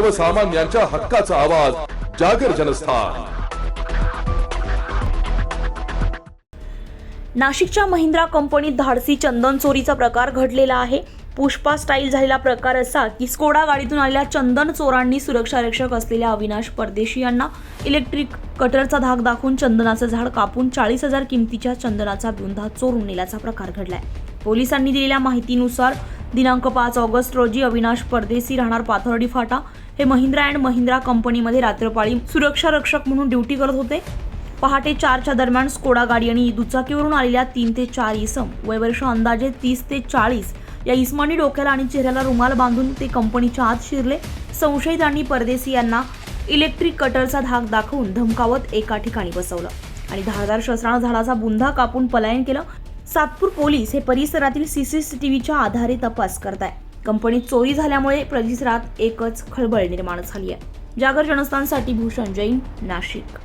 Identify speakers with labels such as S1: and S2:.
S1: सर्वसामान्यांच्या हक्काचा आवाज जागर जनस्थान.
S2: नाशिकच्या महिंद्रा कंपनीत धाडसी चंदन चोरीचा प्रकार घडलेला आहे. पुष्पा स्टाईल झालेला प्रकार असा की स्कोडा गाडीतून आलेल्या चंदन चोरांनी सुरक्षा रक्षक असलेल्या अविनाश परदेशी यांना इलेक्ट्रिक कटरचा धाक दाखवून चंदनाचं झाड कापून चाळीस हजार किमतीच्या चंदनाचा बुंधा चोरून नेल्याचा प्रकार घडलाय. पोलिसांनी दिलेल्या माहितीनुसार दिनांक पाच ऑगस्ट रोजी अविनाश परदेसी राहणार पाथर्डी फाटा. हे महिंद्रा अँड महिंद्रा कंपनीमध्ये रात्रपाळी सुरक्षा रक्षक म्हणून ड्युटी करत होते. पहाटे चारच्या दरम्यान स्कोडा गाडी आणि दुचाकीवरून आलेल्या तीन ते चार इसम वयवर्ष अंदाजे तीस ते चाळीस या इसमानी डोक्याला आणि चेहऱ्याला रुमाल बांधून ते कंपनीच्या आत शिरले. संशयितांनी परदेसी यांना इलेक्ट्रिक कटरचा धाक दाखवून धमकावत एका ठिकाणी बसवलं आणि धारदार शस्त्रानं झाडाचा बुंधा कापून पलायन केलं. सातपूर पोलीस हे परिसरातील सीसीटीव्हीच्या आधारे तपास करत आहे कंपनीत चोरी झाल्यामुळे परिसरात एकच खळबळ निर्माण झाली आहे. जागर जनस्थानसाठी भूषण जैन नाशिक.